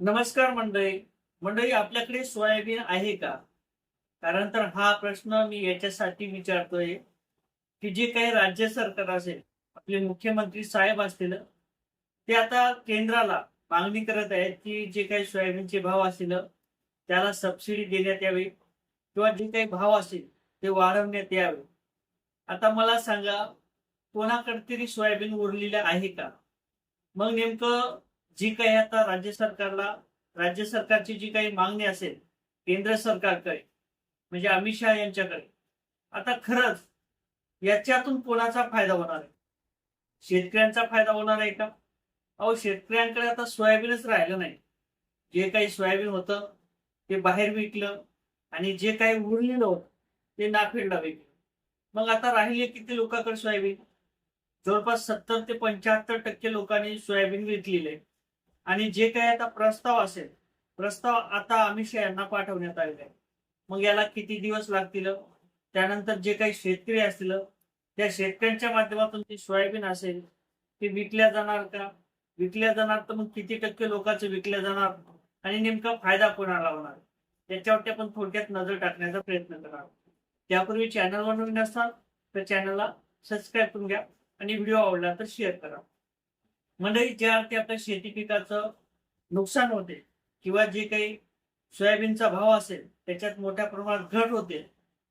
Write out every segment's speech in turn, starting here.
नमस्कार मंडळी. मंडळी आपल्याकडे सोयाबीन आहे का? कारण तर हा प्रश्न मी याच्यासाठी विचारतोय की जे काही राज्य सरकार असेल आपले मुख्यमंत्री साहेब असतील ते आता केंद्राला मागणी करत आहेत की जे काही सोयाबीनचे भाव असतील त्याला सबसिडी देण्यात यावी किंवा जे काही भाव असेल ते वाढवण्यात यावे. आता मला सांगा कोणाकडे तरी सोयाबीन उरलेलं आहे का? मग नेमकं जी काही आता राज्य सरकारला राज्य सरकारची जी काही मागणी असेल केंद्र सरकारकडे म्हणजे अमित शहा यांच्याकडे आता खरंच याच्यातून कोणाचा फायदा होणार आहे? शेतकऱ्यांचा फायदा होणार आहे का? अहो शेतकऱ्यांकडे आता सोयाबीनच राहिलं नाही. जे काही सोयाबीन होतं ते बाहेर विकलं आणि जे काही उरलेलं होतं ते नाफेडला विकलं. मग आता राहिले किती लोकांकडे सोयाबीन? जवळपास सत्तर ते पंच्याहत्तर टक्के लोकांनी सोयाबीन विकलेले. आहे आणि जे काही आता प्रस्ताव असेल प्रस्ताव आता अमित शहा यांना पाठवण्यात आलेला आहे मग याला किती दिवस लागतील? त्यानंतर जे काही शेतकरी असतील त्या शेतकऱ्यांच्या माध्यमातून ते सोयाबीन असेल ते विकल्या जाणार का? विकल्या जाणार तर मग किती टक्के लोकांचं विकल्या जाणार? आणि नेमका फायदा कोणाला होणार? याच्यावरती आपण थोडक्यात नजर टाकण्याचा प्रयत्न करणार त्यापूर्वी चॅनलवर नवीन असाल तर चॅनलला सबस्क्राईब करून घ्या आणि व्हिडिओ आवडला तर शेअर करा. मंडळी ज्या अर्थी आपल्या शेती पिकाचं नुकसान होते किंवा जे काही सोयाबीनचा भाव असेल त्याच्यात मोठ्या प्रमाणात घट होते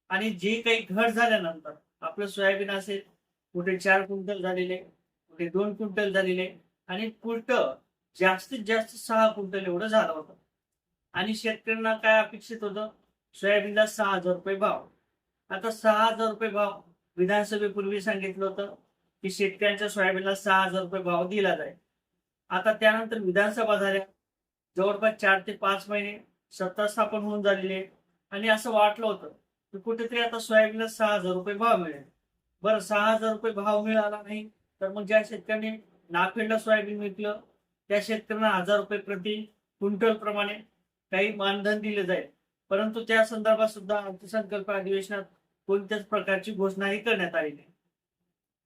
आणि जे काही घट झाल्यानंतर आपलं सोयाबीन असेल कुठे चार क्विंटल झालेले कुठे दोन क्विंटल झालेले आणि कुठं जास्तीत जास्त सहा क्विंटल एवढं झालं होतं. आणि शेतकऱ्यांना काय अपेक्षित होतं? सोयाबीनला सहा हजार रुपये भाव. आता सहा हजार रुपये भाव विधानसभेपूर्वी सांगितलं होतं. की शेतकऱ्यांच्या सोयाबीनला सहा हजार रुपये भाव दिला जाईल. आता त्यानंतर विधानसभा झाल्या. जवळपास चार ते पाच महिने सत्ता स्थापन होऊन झालेले आणि असं वाटलं होतं की कुठेतरी आता सोयाबीनला सहा हजार रुपये भाव मिळेल. बरं सहा हजार रुपये भाव मिळाला नाही तर मग ज्या शेतकऱ्यांनी नाफेडला सोयाबीन विकलं त्या शेतकऱ्यांना हजार रुपये प्रति क्विंटल प्रमाणे काही मानधन दिले जाईल. परंतु त्या संदर्भात सुद्धा अर्थसंकल्प अधिवेशनात कोणत्याच प्रकारची घोषणाही करण्यात आली नाही.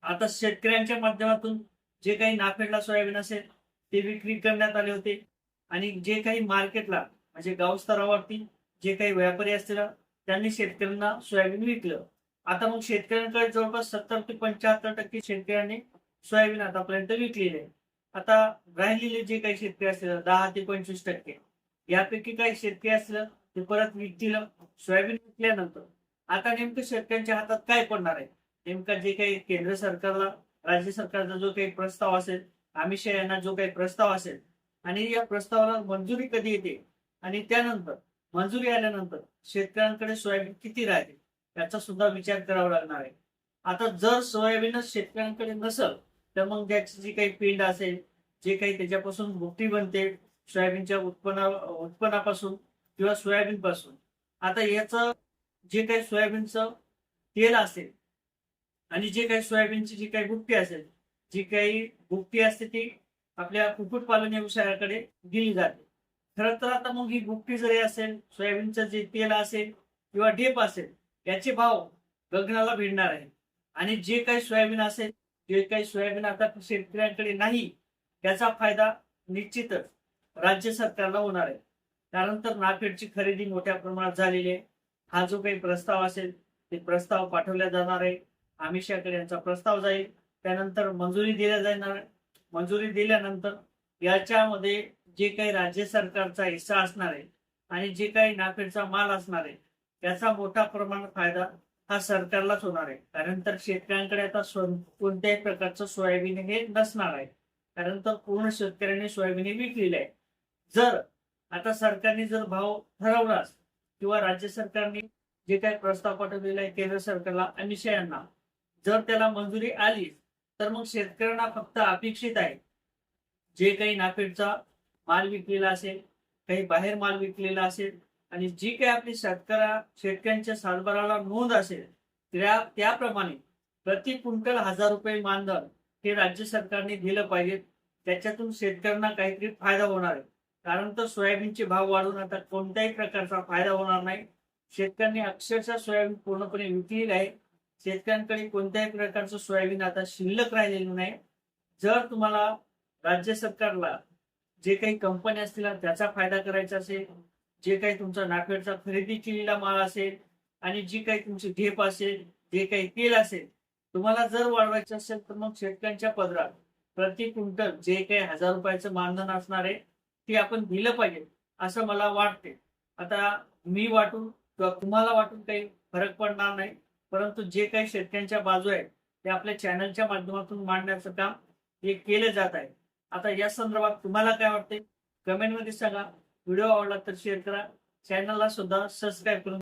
आता शेतकऱ्यांच्या माध्यमातून जे काही नाफेडला सोयाबीन असेल ते विक्री करण्यात आले होते. आणि जे काही मार्केटला म्हणजे गाव स्तरावरती जे काही व्यापारी असतील त्यांनी शेतकऱ्यांना सोयाबीन विकलं. आता मग शेतकऱ्यांकडे जवळपास सत्तर ते पंच्याहत्तर टक्के शेतकऱ्यांनी सोयाबीन आतापर्यंत विकलेले आहे आता राहिलेले जे काही शेतकरी असतील दहा ते पंचवीस टक्के यापैकी काही शेतकरी असलं ते परत विकतील सोयाबीन विकल्यानंतर. आता नेमकं शेतकऱ्यांच्या हातात काय पडणार आहे? नेमका जे काही केंद्र सरकारला राज्य सरकारचा जो काही प्रस्ताव असेल अमित शहा यांना जो काही प्रस्ताव असेल आणि या प्रस्तावाला मंजुरी कधी येते? आणि त्यानंतर मंजुरी आल्यानंतर शेतकऱ्यांकडे सोयाबीन किती राहते? याचा सुद्धा विचार करावा लागणार आहे. आता जर सोयाबीनच शेतकऱ्यांकडे नसल तर मग त्याची जी काही पिंड असेल जे काही त्याच्यापासून भुकटी बनते सोयाबीनच्या उत्पन्ना उत्पन्नापासून किंवा सोयाबीन पासून आता याचं जे काही सोयाबीनचं तेल असेल आणि जे काही सोयाबीनची जी काही गुप्पी असेल जी काही गुप्पी असते ती आपल्या कुक्कुटपालन व्यवसायाकडे दिली जाते. खरं तर आता मग ही गुप्पी जरी असेल सोयाबीनचं जे तेल असेल किंवा डेप असेल याचे भाव गगनाला भिडणार आहे आणि जे काही सोयाबीन असेल जे काही सोयाबीन आता शेतकऱ्यांकडे नाही त्याचा फायदा निश्चितच राज्य सरकारला होणार आहे. कारण तर नाफेडची खरेदी मोठ्या प्रमाणात झालेली आहे. हा जो काही प्रस्ताव असेल ते प्रस्ताव पाठवला जाणार आहे. अमित शहाकडे यांचा प्रस्ताव जाईल. त्यानंतर मंजुरी दिल्या जाणार. मंजुरी दिल्यानंतर याच्यामध्ये जे काही राज्य सरकारचा हिस्सा असणार आहे आणि जे काही नाफेडचा माल असणार आहे त्याचा मोठा प्रमाणात फायदा हा सरकारलाच होणार आहे. कारण तर शेतकऱ्यांकडे आता कोणत्याही प्रकारचं सोयाबीन हे नसणार आहे. कारण तर पूर्ण शेतकऱ्यांनी सोयाबीन हे विकलेले आहे. जर आता सरकारने जर भाव ठरवलाच किंवा राज्य सरकारने जे काही प्रस्ताव पाठवलेला आहे केंद्र सरकारला अमित शहा यांना जर त्याला मंजुरी आली तर मग शेतकऱ्यांना फक्त अपेक्षित आहे. जे काही नाफेडचा माल विकलेला असेल काही बाहेर माल विकलेला असेल आणि जी काही आपली शेतकऱ्या शेतकऱ्यांच्या सातबाराला नोंद असेल त्या त्याप्रमाणे प्रति क्विंटल हजार रुपये मानधन हे राज्य सरकारने दिलं पाहिजे. त्याच्यातून शेतकऱ्यांना काहीतरी फायदा होणार आहे. कारण तर सोयाबीनचे भाव वाढून आता कोणत्याही प्रकारचा फायदा होणार नाही. शेतकऱ्यांनी अक्षरशः सोयाबीन पूर्णपणे विकलेले आहे. शेतकऱ्यांकडे कोणत्याही प्रकारचं सोयाबीन आता शिल्लक राहिलेलं नाही. जर तुम्हाला राज्य सरकारला जे काही कंपन्या असतील त्याचा फायदा करायचा असेल जे काही तुमचा नाफेडचा खरेदी केलेला माल असेल आणि जी काही तुमची ढेप असेल जे काही तेल असेल तुम्हाला जर वाढवायचं असेल तर मग शेतकऱ्यांच्या पदरात प्रति क्विंटल जे काही हजार रुपयाचं मानधन असणार आहे ते आपण दिलं पाहिजे असं मला वाटते आता मी वाटून किंवा तुम्हाला वाटून काही फरक पडणार नाही. परंतु जे काही शेतकऱ्यांच्या बाजू आहेत ते आपल्या चॅनलच्या माध्यमातून मांडण्याचं काम हे केलं जात आहे. आता या संदर्भात तुम्हाला काय वाटते कमेंटमध्ये सांगा. व्हिडिओ आवडला तर शेअर करा. चॅनलला सुद्धा सबस्क्राईब करून